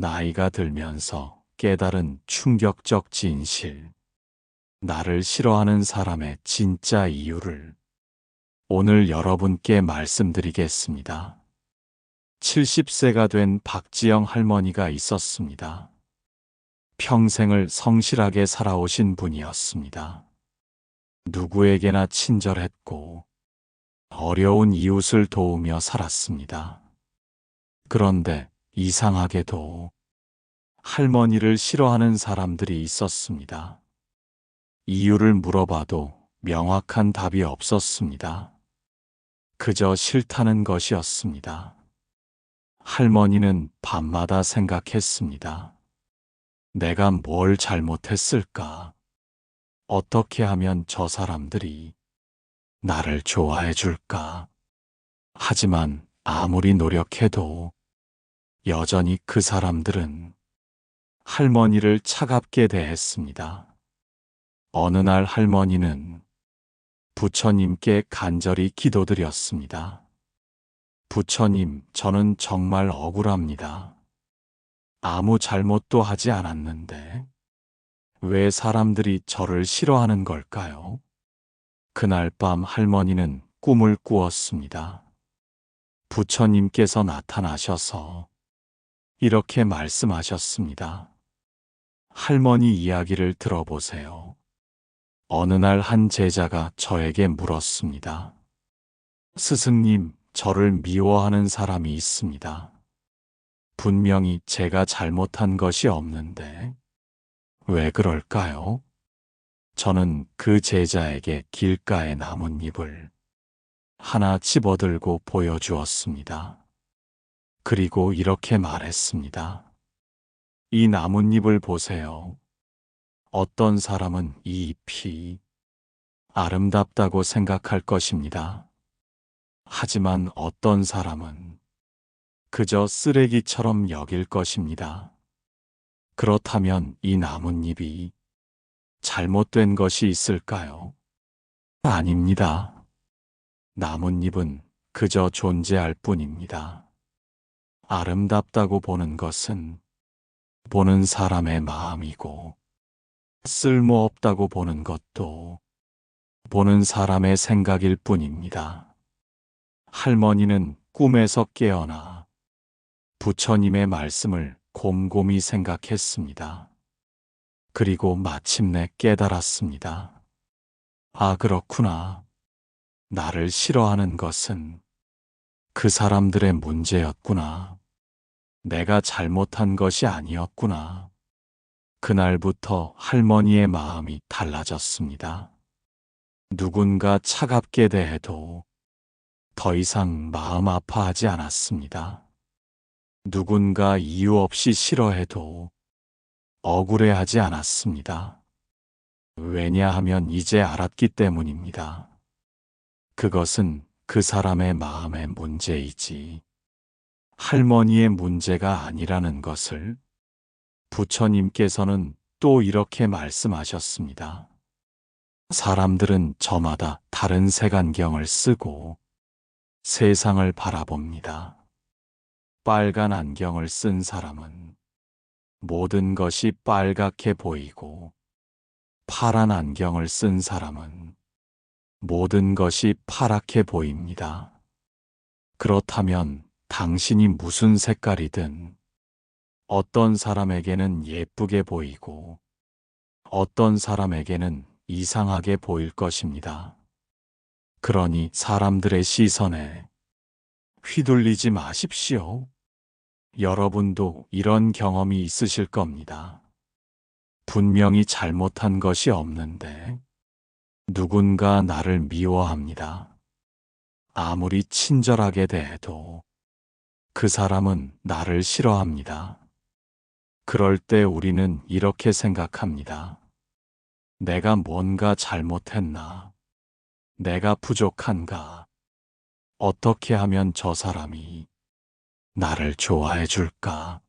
나이가 들면서 깨달은 충격적 진실. 나를 싫어하는 사람의 진짜 이유를 오늘 여러분께 말씀드리겠습니다. 70세가 된 박지영 할머니가 있었습니다. 평생을 성실하게 살아오신 분이었습니다. 누구에게나 친절했고 어려운 이웃을 도우며 살았습니다. 그런데 이상하게도 할머니를 싫어하는 사람들이 있었습니다. 이유를 물어봐도 명확한 답이 없었습니다. 그저 싫다는 것이었습니다. 할머니는 밤마다 생각했습니다. 내가 뭘 잘못했을까? 어떻게 하면 저 사람들이 나를 좋아해 줄까? 하지만 아무리 노력해도 여전히 그 사람들은 할머니를 차갑게 대했습니다. 어느 날 할머니는 부처님께 간절히 기도드렸습니다. 부처님, 저는 정말 억울합니다. 아무 잘못도 하지 않았는데 왜 사람들이 저를 싫어하는 걸까요? 그날 밤 할머니는 꿈을 꾸었습니다. 부처님께서 나타나셔서 이렇게 말씀하셨습니다. 할머니 이야기를 들어보세요. 어느 날 한 제자가 저에게 물었습니다. 스승님, 저를 미워하는 사람이 있습니다. 분명히 제가 잘못한 것이 없는데 왜 그럴까요? 저는 그 제자에게 길가의 나뭇잎을 하나 집어들고 보여주었습니다. 그리고 이렇게 말했습니다. 이 나뭇잎을 보세요. 어떤 사람은 이 잎이 아름답다고 생각할 것입니다. 하지만 어떤 사람은 그저 쓰레기처럼 여길 것입니다. 그렇다면 이 나뭇잎이 잘못된 것이 있을까요? 아닙니다. 나뭇잎은 그저 존재할 뿐입니다. 아름답다고 보는 것은 보는 사람의 마음이고, 쓸모없다고 보는 것도 보는 사람의 생각일 뿐입니다. 할머니는 꿈에서 깨어나 부처님의 말씀을 곰곰이 생각했습니다. 그리고 마침내 깨달았습니다. 아, 그렇구나. 나를 싫어하는 것은 그 사람들의 문제였구나. 내가 잘못한 것이 아니었구나. 그날부터 할머니의 마음이 달라졌습니다. 누군가 차갑게 대해도 더 이상 마음 아파하지 않았습니다. 누군가 이유 없이 싫어해도 억울해하지 않았습니다. 왜냐하면 이제 알았기 때문입니다. 그것은 그 사람의 마음의 문제이지 할머니의 문제가 아니라는 것을 부처님께서는 또 이렇게 말씀하셨습니다. 사람들은 저마다 다른 색안경을 쓰고 세상을 바라봅니다. 빨간 안경을 쓴 사람은 모든 것이 빨갛게 보이고 파란 안경을 쓴 사람은 모든 것이 파랗게 보입니다. 그렇다면 당신이 무슨 색깔이든 어떤 사람에게는 예쁘게 보이고 어떤 사람에게는 이상하게 보일 것입니다. 그러니 사람들의 시선에 휘둘리지 마십시오. 여러분도 이런 경험이 있으실 겁니다. 분명히 잘못한 것이 없는데 누군가 나를 미워합니다. 아무리 친절하게 대해도 그 사람은 나를 싫어합니다. 그럴 때 우리는 이렇게 생각합니다. 내가 뭔가 잘못했나? 내가 부족한가? 어떻게 하면 저 사람이 나를 좋아해 줄까?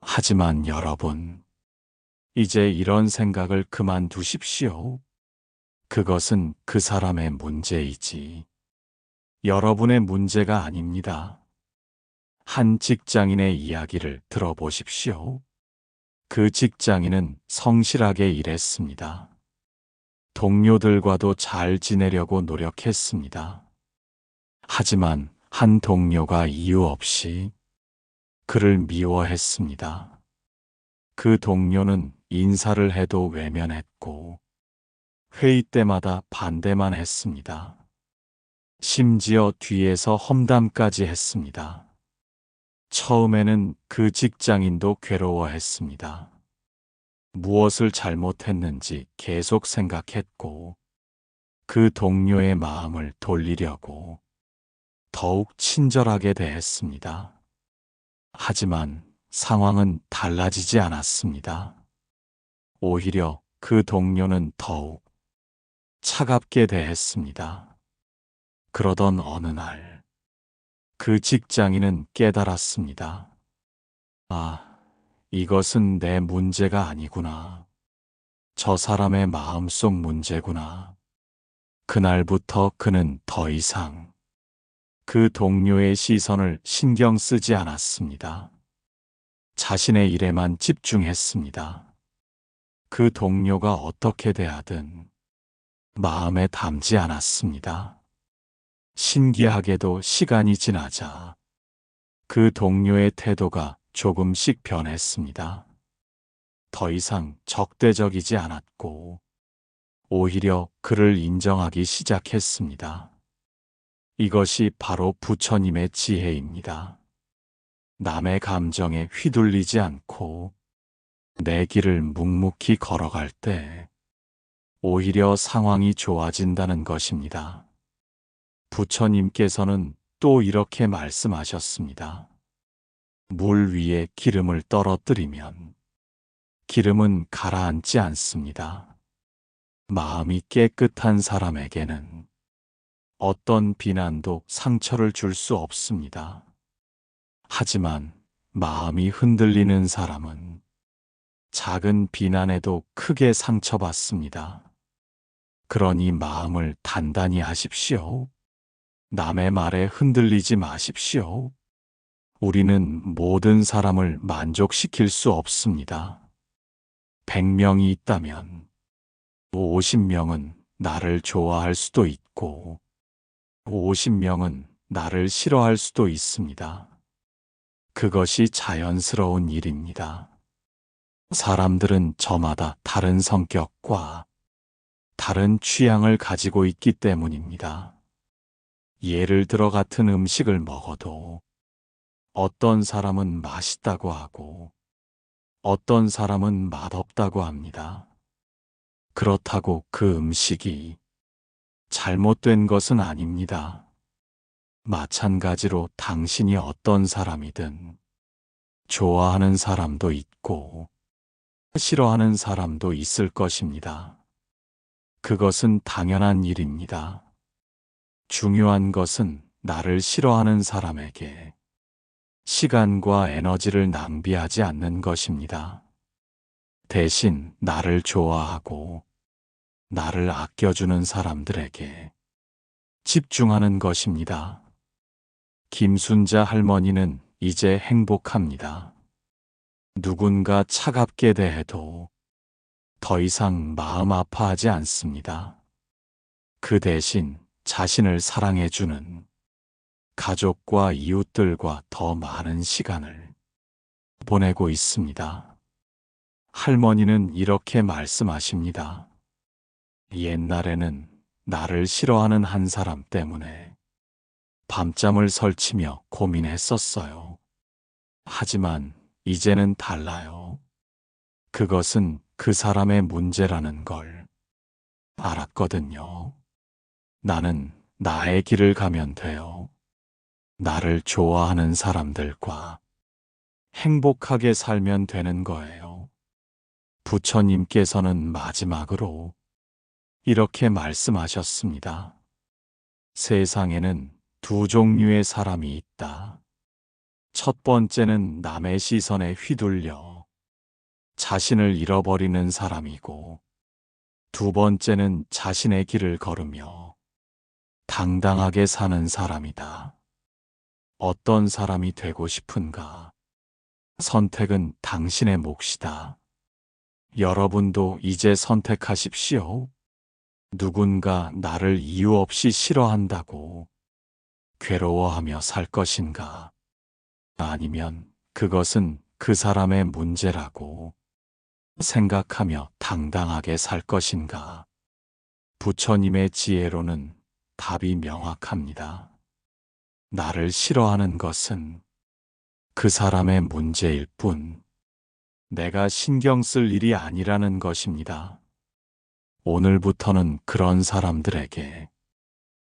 하지만 여러분, 이제 이런 생각을 그만두십시오. 그것은 그 사람의 문제이지. 여러분의 문제가 아닙니다. 한 직장인의 이야기를 들어보십시오. 그 직장인은 성실하게 일했습니다. 동료들과도 잘 지내려고 노력했습니다. 하지만 한 동료가 이유 없이 그를 미워했습니다. 그 동료는 인사를 해도 외면했고 회의 때마다 반대만 했습니다. 심지어 뒤에서 험담까지 했습니다. 처음에는 그 직장인도 괴로워했습니다. 무엇을 잘못했는지 계속 생각했고 그 동료의 마음을 돌리려고 더욱 친절하게 대했습니다. 하지만 상황은 달라지지 않았습니다. 오히려 그 동료는 더욱 차갑게 대했습니다. 그러던 어느 날, 그 직장인은 깨달았습니다. 아, 이것은 내 문제가 아니구나. 저 사람의 마음속 문제구나. 그날부터 그는 더 이상 그 동료의 시선을 신경 쓰지 않았습니다. 자신의 일에만 집중했습니다. 그 동료가 어떻게 대하든 마음에 담지 않았습니다. 신기하게도 시간이 지나자 그 동료의 태도가 조금씩 변했습니다. 더 이상 적대적이지 않았고 오히려 그를 인정하기 시작했습니다. 이것이 바로 부처님의 지혜입니다. 남의 감정에 휘둘리지 않고 내 길을 묵묵히 걸어갈 때 오히려 상황이 좋아진다는 것입니다. 부처님께서는 또 이렇게 말씀하셨습니다. 물 위에 기름을 떨어뜨리면 기름은 가라앉지 않습니다. 마음이 깨끗한 사람에게는 어떤 비난도 상처를 줄 수 없습니다. 하지만 마음이 흔들리는 사람은 작은 비난에도 크게 상처받습니다. 그러니 마음을 단단히 하십시오. 남의 말에 흔들리지 마십시오. 우리는 모든 사람을 만족시킬 수 없습니다. 100명이 있다면 50명은 나를 좋아할 수도 있고 50명은 나를 싫어할 수도 있습니다. 그것이 자연스러운 일입니다. 사람들은 저마다 다른 성격과 다른 취향을 가지고 있기 때문입니다. 예를 들어 같은 음식을 먹어도 어떤 사람은 맛있다고 하고 어떤 사람은 맛없다고 합니다. 그렇다고 그 음식이 잘못된 것은 아닙니다. 마찬가지로 당신이 어떤 사람이든 좋아하는 사람도 있고 싫어하는 사람도 있을 것입니다. 그것은 당연한 일입니다. 중요한 것은 나를 싫어하는 사람에게 시간과 에너지를 낭비하지 않는 것입니다. 대신 나를 좋아하고 나를 아껴주는 사람들에게 집중하는 것입니다. 김순자 할머니는 이제 행복합니다. 누군가 차갑게 대해도 더 이상 마음 아파하지 않습니다. 그 대신 자신을 사랑해주는 가족과 이웃들과 더 많은 시간을 보내고 있습니다. 할머니는 이렇게 말씀하십니다. 옛날에는 나를 싫어하는 한 사람 때문에 밤잠을 설치며 고민했었어요. 하지만 이제는 달라요. 그것은 그 사람의 문제라는 걸 알았거든요. 나는 나의 길을 가면 돼요. 나를 좋아하는 사람들과 행복하게 살면 되는 거예요. 부처님께서는 마지막으로 이렇게 말씀하셨습니다. 세상에는 두 종류의 사람이 있다. 첫 번째는 남의 시선에 휘둘려 자신을 잃어버리는 사람이고, 두 번째는 자신의 길을 걸으며 당당하게 사는 사람이다. 어떤 사람이 되고 싶은가? 선택은 당신의 몫이다. 여러분도 이제 선택하십시오. 누군가 나를 이유 없이 싫어한다고 괴로워하며 살 것인가? 아니면 그것은 그 사람의 문제라고 생각하며 당당하게 살 것인가? 부처님의 지혜로는 답이 명확합니다. 나를 싫어하는 것은 그 사람의 문제일 뿐, 내가 신경 쓸 일이 아니라는 것입니다. 오늘부터는 그런 사람들에게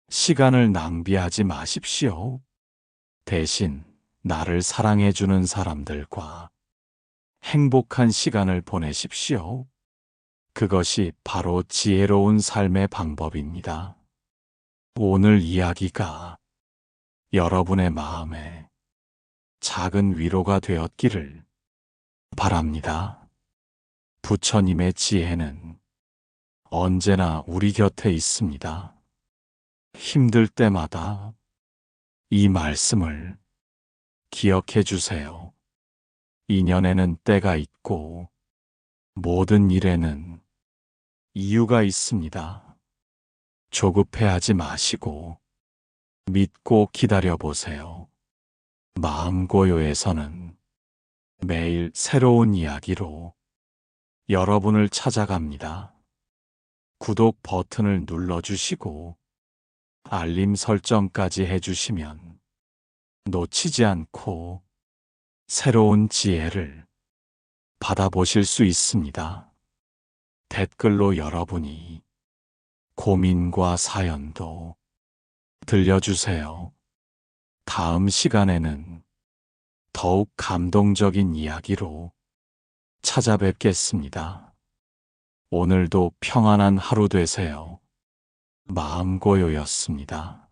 시간을 낭비하지 마십시오. 대신 나를 사랑해주는 사람들과 행복한 시간을 보내십시오. 그것이 바로 지혜로운 삶의 방법입니다. 오늘 이야기가 여러분의 마음에 작은 위로가 되었기를 바랍니다. 부처님의 지혜는 언제나 우리 곁에 있습니다. 힘들 때마다 이 말씀을 기억해 주세요. 인연에는 때가 있고 모든 일에는 이유가 있습니다. 조급해하지 마시고 믿고 기다려 보세요. 마음고요에서는 매일 새로운 이야기로 여러분을 찾아갑니다. 구독 버튼을 눌러주시고 알림 설정까지 해주시면 놓치지 않고 새로운 지혜를 받아보실 수 있습니다. 댓글로 여러분이 고민과 사연도 들려주세요. 다음 시간에는 더욱 감동적인 이야기로 찾아뵙겠습니다. 오늘도 평안한 하루 되세요. 마음고요였습니다.